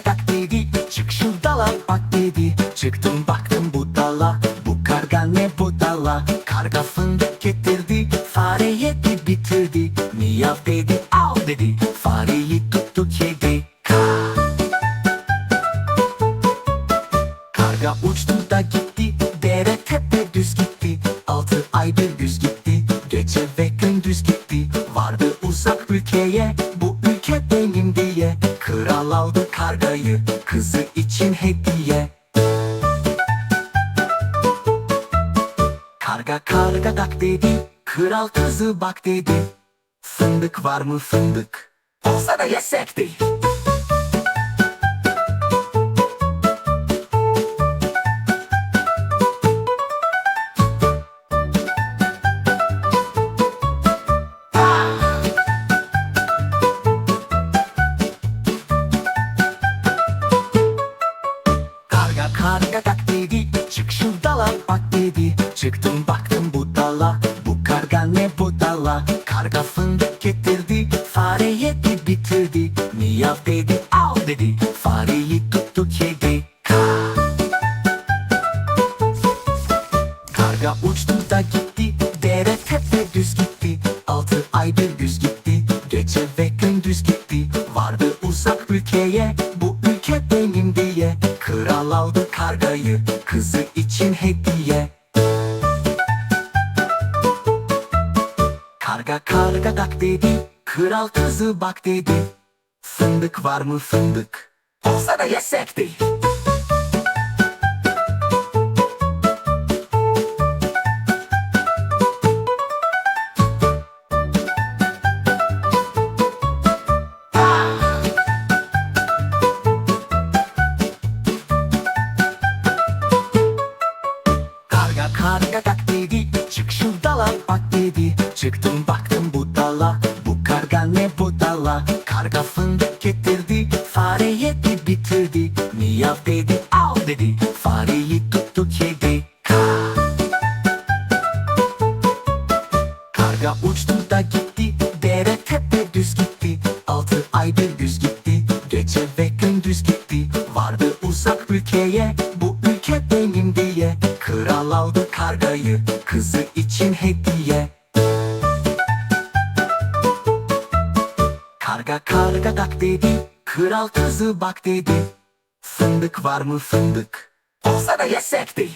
Oraya dedi. Çık şu dala bak dedi. Çıktım baktım bu dala. Bu karga ne bu dala? Karga fındık getirdi Fare yedi bitirdi. Miyav dedi al dedi. Fareyi tuttu kedi Ka. Karga uçtu da gitti Dere tepe düz gitti. Altı aydır düz gitti Gece ve gündüz gitti. Vardı uzak ülkeye aldı kargayı Kızı için hediye. Karga karga dak dedi Kral kızı bak dedi. Fındık var mı fındık? Olsa da yesekti Karga Çık şu dala. Bak dedi Çıktım baktım bu dala. Bu karga ne bu dala? Karga fındık getirdi Fare yedi bitirdi. Miyav dedi al dedi. Fareyi tuttu kedi. Ka. Karga uçtu da gitti Dere tepe düz gitti. Altı ay bir güz gitti Gece ve gündüz gitti. Vardı uzak ülkeye ülke benim diye. Kral aldı kargayı Kızı için hediye. Karga karga dak dedi Kral kızı bak dedi. Fındık var mı fındık? Olsa da yesekti Karga karga tak dedi Çık şu dala bak dedi. Çıktım baktım bu dala Bu karga ne bu dala? Karga fındık getirdi Fare yedi bitirdi. Miyav dedi al dedi Fareyi tuttu kedi Ka Karga uçtu da gitti Dere tepe düz gitti. Altı ay bir güz gitti Gece ve gündüz gitti. Vardı uzak ülkeye Bu ülke benim diye Kral aldı kargayı Kızı için hediye. Karga karga dak dedi Kral kızı bak dedi. Fındık var mı fındık? Olsa da yesekti